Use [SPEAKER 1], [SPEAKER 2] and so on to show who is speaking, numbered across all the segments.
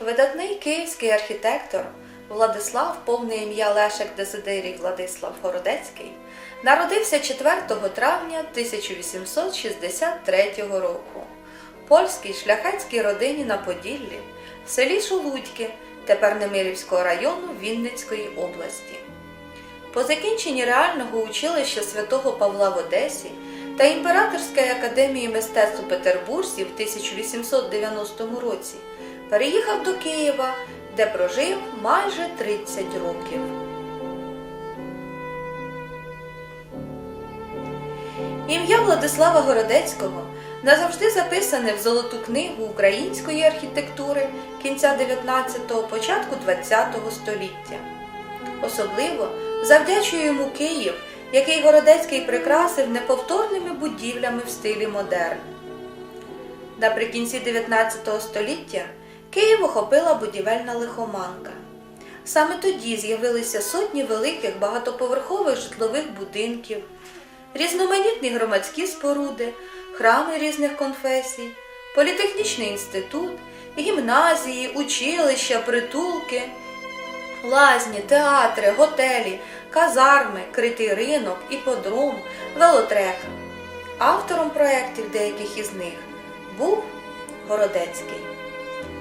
[SPEAKER 1] Видатний київський архітектор Владислав, повне ім'я Лешек Дезидерій Владислав Городецький, народився 4 травня 1863 року в польській шляхетській родині на Поділлі, в селі Шулудьки, тепер Немирівського району Вінницької області. По закінченні реального училища святого Павла в Одесі та Імператорської академії мистецтв у Петербурзі в 1890 році переїхав до Києва, де прожив майже 30 років. Ім'я Владислава Городецького назавжди записане в Золоту книгу української архітектури кінця 19-го, початку 20-го століття. Особливо завдячує йому Київ, який Городецький прикрасив неповторними будівлями в стилі модерн. Наприкінці 19 століття Київ охопила будівельна лихоманка. Саме тоді з'явилися сотні великих багатоповерхових житлових будинків, різноманітні громадські споруди, храми різних конфесій, політехнічний інститут, гімназії, училища, притулки, лазні, театри, готелі, казарми, критий ринок, іподром, велотрек. Автором проєктів деяких із них був Городецький.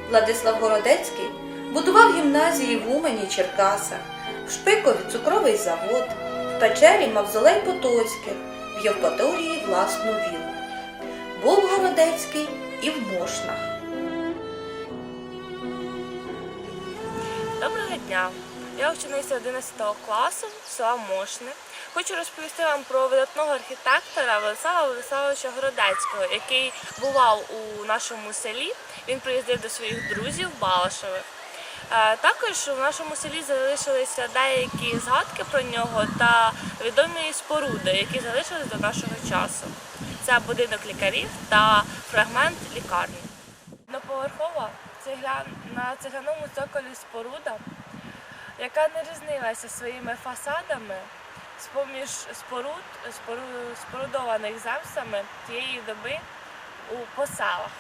[SPEAKER 1] Владислав Городецький будував гімназії в Умані, Черкасах, в Шпикові цукровий завод, в Печері Мавзолей Потоцьких, в Євпаторії власну віллу. Був Городецький і в Мошнах.
[SPEAKER 2] Доброго дня! Я учениця 11 класу села Мошни. Хочу розповісти вам про видатного архітектора Владислава Владиславовича Городецького, який бував у нашому селі. Він приїздив до своїх друзів Балашевих. Е, Також у нашому селі залишилися деякі згадки про нього та відомі споруди, які залишились до нашого часу. Це будинок лікарів та фрагмент лікарні. Одноповерхова цегля... на цегляному цоколі споруда, яка не різнилася своїми фасадами з-поміж споруд, спору... спорудованих земцями тієї доби у поселах.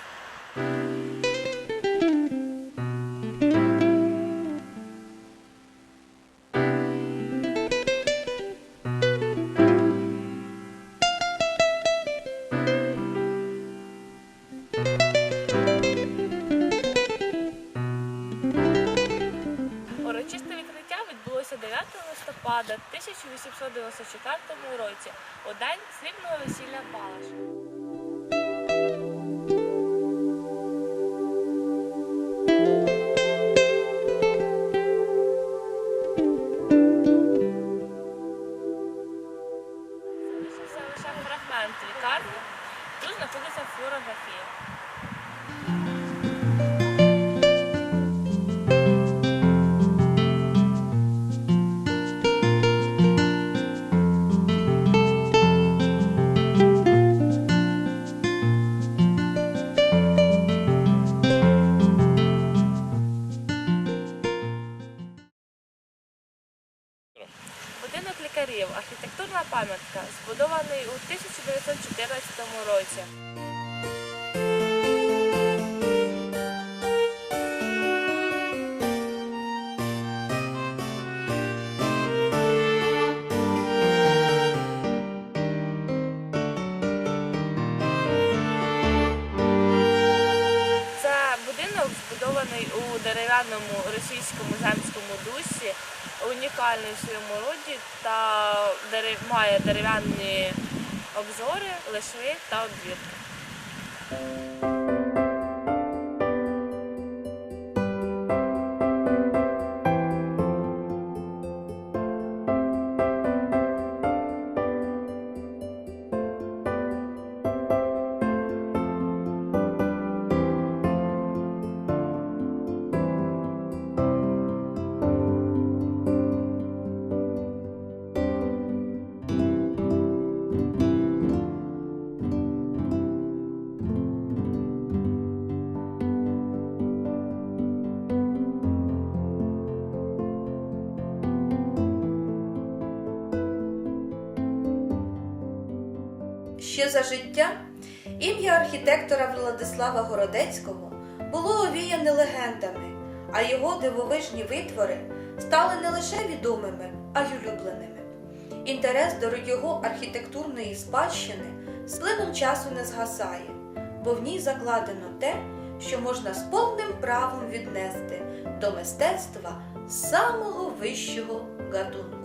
[SPEAKER 2] Листопада 1894 році, у день срібного весілля Палаша. Будинок лікарів, архітектурна пам'ятка, збудований у 1914 році. Це будинок збудований у дерев'яному російському земському дусі, унікальний в своєму роді та має дерев'яні обзори, лишви та обвірки.
[SPEAKER 1] Ще за життя ім'я архітектора Владислава Городецького було овіяне легендами, а його дивовижні витвори стали не лише відомими, а й улюбленими. Інтерес до його архітектурної спадщини з плином часу не згасає, бо в ній закладено те, що можна з повним правом віднести до мистецтва самого вищого гатунку.